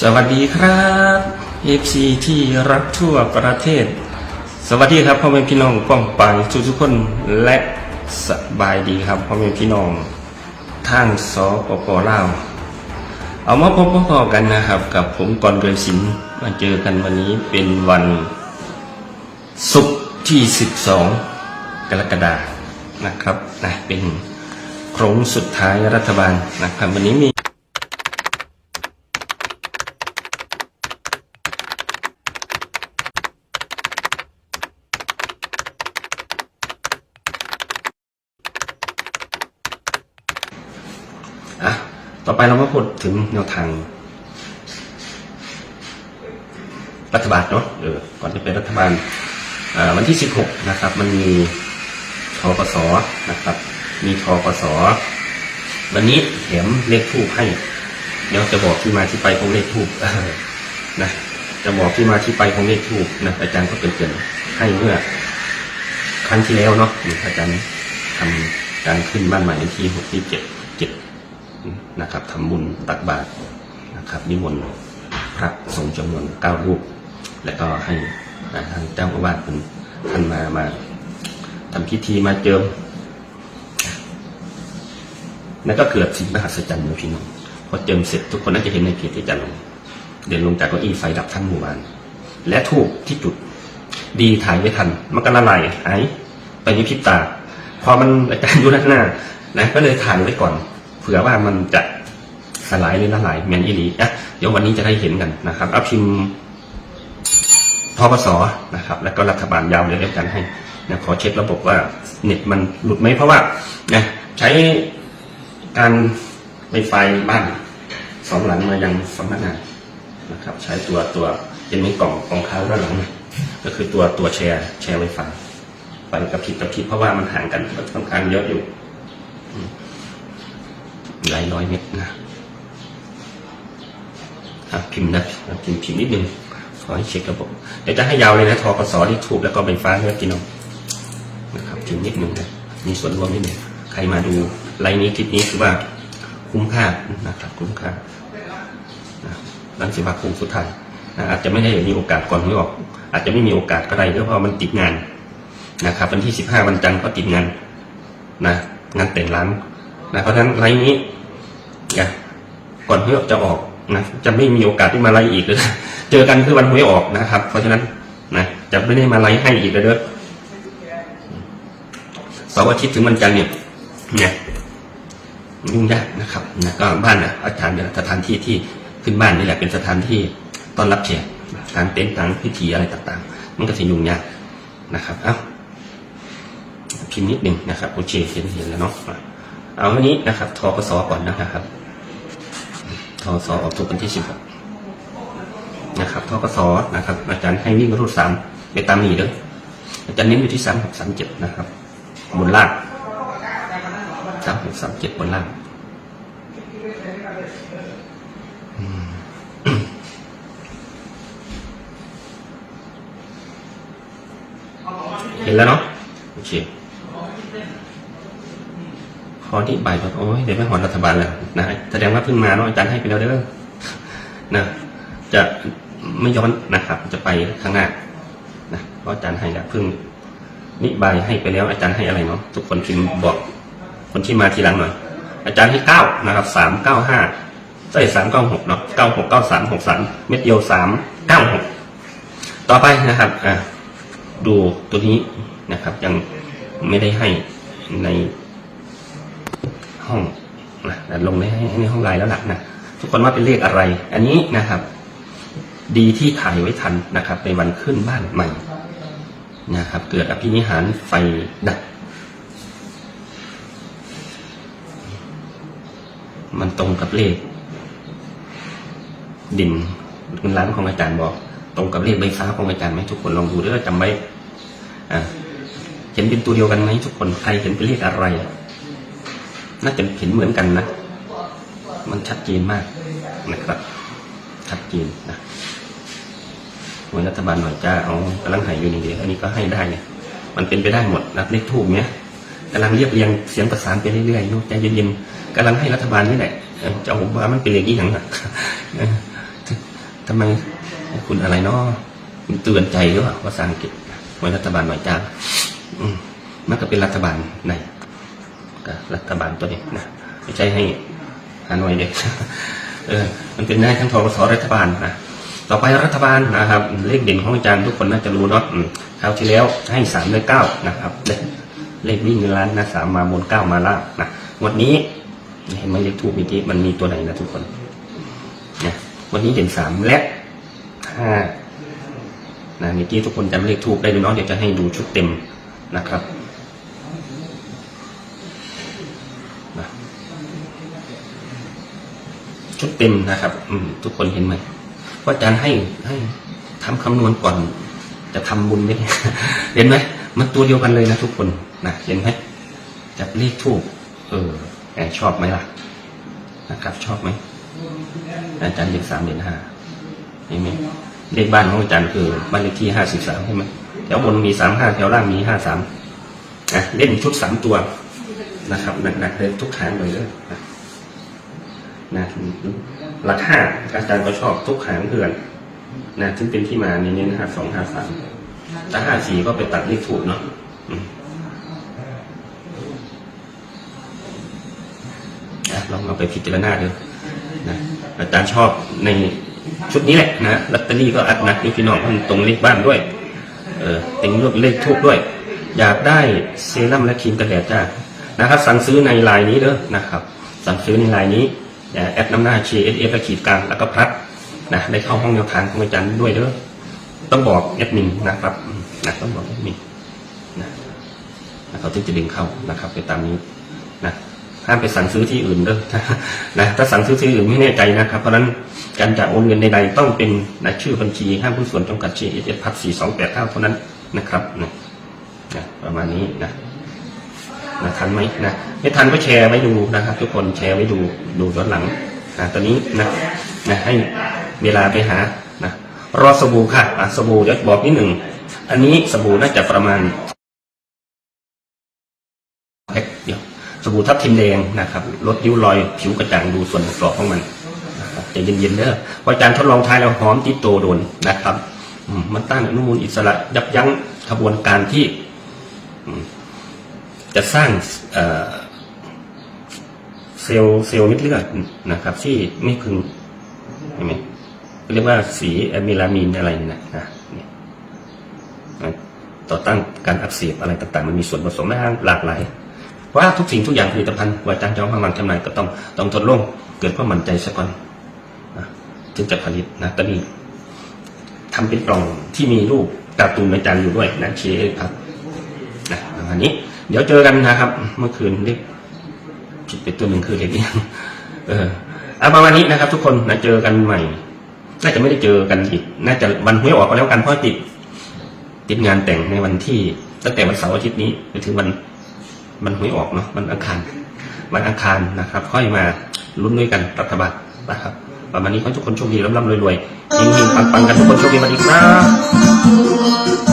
สวัสดีครับ FC ที่รักทั่วประเทศ สวัสดีครับพ่อแม่พี่น้องป้องปายทุกทุกคนและสบายดีครับพ่อแม่พี่น้องทางสปปลาวเอามาพบพอกันนะครับ กับผมกรเกยศิลป์มาเจอกันวันนี้เป็นวันศุกร์ที่ 12 กรกฎานะครับนะเป็นโครงสุดท้ายรัฐบาลนะครับวันนี้มี อะ ต่อไปเรามาพูดถึงแนวทาง รัฐบาลเนาะเออก่อนจะเป็นรัฐบาลวันที่ 16 นะครับ มันมีทกสนะครับ มีทกสวันนี้แถมเลขทูปให้ เดี๋ยวจะบอกที่มาที่ไปของเลขทูปนะจะบอกที่มาที่ไปของเลขทูปนะอาจารย์ก็เป็นเกินให้เมื่อครั้งที่แล้วเนาะอาจารย์ทำการขึ้นบ้านใหม่ในที่หกที่เจ็ด นะครับทำบุญตักบาตรนะครับนิมนต์พระสงฆ์จำนวนเก้ารูป แล้วก็ให้ท่างเจ้าอาวาสเป็นท่านมามาทำพิธีมาเจิมแล้วก็เกิดสิ่งมหัศจรรย์นะพี่น้องพอเจิมเสร็จทุกคนน่าจะเห็นในเพจที่จารย์ลงเดินลงจากเก้าอี้ไฟดับทั้งหมู่บ้าน และทูบที่จุด ดีถ่ายไม่ทัน มันก็ละลายหายไปในพริบตา พอมันอาจารย์อยู่ด้านหน้านะก็เลยถ่ายไว้ก่อน เผื่อว่ามันจะสลายหรือละลายแมนอีหลีอะเดี๋ยววันนี้จะได้เห็นกันนะครับเอาพิมพ์ทกสนะครับ แล้วก็รัฐบาลยาวเลยแล้วกันให้นะขอเช็คระบบว่าเน็ตมันหลุดไหมเพราะว่านะใช้การไวไฟบ้านสองหลังมายังสำนักงานนะครับ ใช้ตัวตัวเป็นมีกล่องกล่องค้างด้านหลัง ก็คือตัวตัวแชร์แชร์ไวไฟไฟกระพริบกระพริบเพราะว่ามันห่างกันค่อนข้างเยอะอยู่ หลายร้อยเมตรนะพิมพ์นะพิมพ์พิมพ์นิดนึงขอให้เช็คระบบเดี๋ยวจะให้ยาวเลยนะทอกสที่ถูกแล้วก็ไฟฟ้าเนื้อกินเอานะครับพิมพ์นิดนึงนะมีส่วนรวมนิดนึงใครมาดูไลน์นี้คลิปนี้คือว่าคุ้มค่านะครับคุ้มค่าหลังสิบาคงสุดท้ายนะอาจจะไม่ได้มีโอกาสก่อนไม่ออก อาจจะไม่มีโอกาสก็ได้เพราะมันติดงานนะครับวันที่สิบห้าวันจันทร์ก็ติดงานนะงานแต่งร้าน นะเพราะฉะนั้นไลน์นี้นะก่อนหวยออกจะออกนะจะไม่มีโอกาสที่มาไลฟ์อีกเลยเจอกันคือวันหวยออกนะครับ เพราะฉะนั้นนะจะไม่ได้มาไลฟ์ให้อีกเลยเด้อเสาร์อาทิตย์ถึงวันจันทร์เนี่ยเนี่ยยุ่งยากนะครับนะก็บ้านนะอาจารย์เนี่ยสถานที่ที่ขึ้นบ้านนี่แหละเป็นสถานที่ต้อนรับแขกการเต้นการพิธีอะไรต่างๆ มันก็จะยุ่งยากนะครับ เอ้าพิมพ์นิดหนึ่งนะครับโอเคเห็นเห็นแล้วเนาะ เอาวันนี้นะครับทกสก่อนนะครับทกสออกทุกวันที่สิบหกนะครับทกสนะครับ อาจารย์ให้วิ่งรูดสามไปตามนี้เด้ออาจารย์เน้นอยู่ที่สามหกสามเจ็ดนะครับ บนล่างสามหกสามเจ็ดบนล่างเห็นแล้วเนาะโอเค ขอที่ใบก่อนโอ้ยเดี๋ยวไม่หอนรัฐบาลแล้วนะแสดงว่าเพิ่งมาเนาะอาจารย์ให้ไปแล้วเด้อนะจะไม่ย้อนนะครับ จะไปข้างหน้านะเพราะอาจารย์ให้แล้วเพิ่งนิบายให้ไปแล้ว อาจารย์ให้อะไรเนาะทุกคนพิมพ์บอก คนที่มาทีหลังหน่อย อาจารย์ให้เก้านะครับสามเก้าห้าใส่สามเก้าหกเนาะเก้าหกเก้าสามหกสามเม็ดเดียวสามเก้าหกต่อไปนะครับอ่าดูตัวนี้นะครับ ยังไม่ได้ให้ใน ห้องนะลงในให้ในห้องไลน์แล้วล่ะนะทุกคนว่าเป็นเลขอะไร อันนี้นะครับ ดีที่ถ่ายไว้ทันนะครับ ในวันขึ้นบ้านใหม่นะครับ เกิดอภินิหารไฟดับมันตรงกับเลข ดินเงินล้านของอาจารย์บอก ตรงกับเลขใบฟ้าของอาจารย์ไหมทุกคนลองดูด้วยจำไว้อ่าเห็นเป็นตัวเดียวกันไหมทุกคนใครเห็นเป็นเลขอะไร น่าจะเห็นเหมือนกันนะ มันชัดเจนมากนะครับ ชัดเจนนะหน่วยรัฐบาลหน่อยจ้าเอากำลังหายอยู่นี่เดียวอันนี้ก็ให้ได้เนี่ยมันเป็นไปได้หมดนะเลขทูบเนี้ยกำลังเรียบเรียงเสียงประสานไปเรื่อยๆอยู่ใจเย็นๆกำลังให้รัฐบาลนี่แหละเจะเอาว่ามันเป็นเลขอีหยังอะเออทำไมคุณอะไรเนาะคุณเตือนใจหรือเปล่าภาษาอังกฤษไว้รัฐบาลหน่อยจ้าอืมมันก็เป็นรัฐบาลใน ก็รัฐบาลตัวนี้นะไม่ใช่ให้ฮานอยเด็กเออมันเป็นได้ทั้งทกศรัฐบาลนะต่อไปรัฐบาลนะครับ เลขเด่นของอาจารย์ทุกคนน่าจะรู้เนาะอืมคราวที่แล้วให้สามเลยเก้านะครับเลขเลขวิ่งเงินล้านนะสามมาบนเก้ามาล่างนะวันนี้เห็นไหมเลขทูบเมื่อกี้มันมีตัวไหนนะทุกคนนะวันนี้เด่นสามและห้านะเมื่อกี้ทุกคนจำเลขทูบได้หรือเนาะเดี๋ยวจะให้ดูชุดเต็มนะครับนะชุดเต็มนะครับ อืม ทุกคนเห็นไหมว่าอาจารย์ให้ให้ทำคำนวณก่อน จะทำบุญไหมเห็นไหมมันตัวเดียวกันเลยนะทุกคนนะเห็นไหมจับเลขทูบเออแอบชอบไหมล่ะ นะครับ ชอบไหมอาจารย์เลขสามเลขห้าเห็นไหมเลขบ้านของอาจารย์คือบ้านเลขที่ห้าสิบสามใช่ไหมแถวบนมีสามห้าแถวล่างมีห้าสามอะเล่นชุดสามตัวนะครับหนักๆเลยทุกหางเลยเลยนะ นะหลักห้าอาจารย์ก็ชอบทุกหางเพื่อนนะซึ่งเป็นที่มาในเน้นห้าสองห้าสามถ้าห้าสี่ก็ไปตัดเลขถูกเนาะลองเอาไปพิจารณาดูนะอาจารย์ชอบในชุดนี้แหละนะลอตเตอรี่ก็อัดนักนี่พี่น้องมันตรงเลขบ้านด้วย เออติงรูปเลขทูบด้วย อยากได้เซรั่มและครีมกันแดดจ้านะครับ สั่งซื้อในไลน์นี้เด้อนะครับ สั่งซื้อในไลน์นี้ แอดน้ำหน้า GSF และขีดกลางแล้วก็พลัดนะได้เข้าห้องแนวทางของอาจารย์ด้วยเด้อต้องบอกแอดมินนะครับนะต้องบอกแอดมินนะนะเขาถึงจะดึงเข้านะครับไปตามนี้นะห้ามไปสั่งซื้อที่อื่นเด้อนะถ้าสั่งซื้อที่อื่นไม่แน่ใจนะครับ เพราะฉะนั้นการจะโอนเงินใดๆต้องเป็นนะชื่อบัญชีห้างหุ้นส่วนจำกัด g s พัดสี่สองแปดเก้าเท่านั้นนะครับนะนะประมาณนี้นะ นะทันไหมนะไม่ทันก็แชร์ไว้ดูนะครับ ทุกคนแชร์ไว้ดูดูย้อนหลังนะตอนนี้นะนะให้เวลาไปหานะรอสบู่ค่ะอะสบู่เดี๋ยวบอกนิดหนึ่งอันนี้สบู่น่าจะประมาณแพ็คเดียวสบู่ทับทิมแดงนะครับลดริ้วรอยผิวกระจ่างดูส่วนประกอบของมันนะครับใจเย็นๆเด้อพราะอาจารย์ทดลองใช้แล้วหอมติดโตโดนนะครับมันต้านอนุมูลอิสระยับยั้งขบวนการที่อื จะสร้างเซลล์เซลล์เม็ดเลือดนะครับ ที่ไม่พึงเห็นไหมเรียกว่าสีอะมิลามีนอะไรนี่นะนะต่อต้านการอักเสบอะไรต่างๆ มันมีส่วนผสมหลากหลายว่าทุกสิ่งทุกอย่างผลิตภัณฑ์ว่าอาจารย์จะเอามามันจำหน่ายก็ต้องต้องทดลองเกิดความมั่นใจซะก่อนนะจึงจะผลิตนะตอนนี้ทำเป็นกล่องที่มีรูปการ์ตูนอาจารย์อยู่ด้วยนะเชียร์ครับนะประมาณนี้ เดี๋ยวเจอกันนะครับ เมื่อคืนเรียกผิดไปตัวหนึ่งคือเรียกเนี่เออเอาประมาณนี้นะครับ ทุกคนนะเจอกันใหม่ น่าจะไม่ได้เจอกันอีกน่าจะวันหวยออกก็แล้วกันเพราะติด ติดงานแต่งในวันที่ ตั้งแต่วันเสาร์อาทิตย์นี้ไปถึงวันวันหวยออกเนาะวันอังคารวันอังคารนะครับ ค่อยมาลุ้นด้วยกันรัฐบาลนะครับประมาณนี้ขอทุกคนโชคดีร่ำๆรวยๆเฮงๆปังกันทุกคนโชคดีวัสดีครับ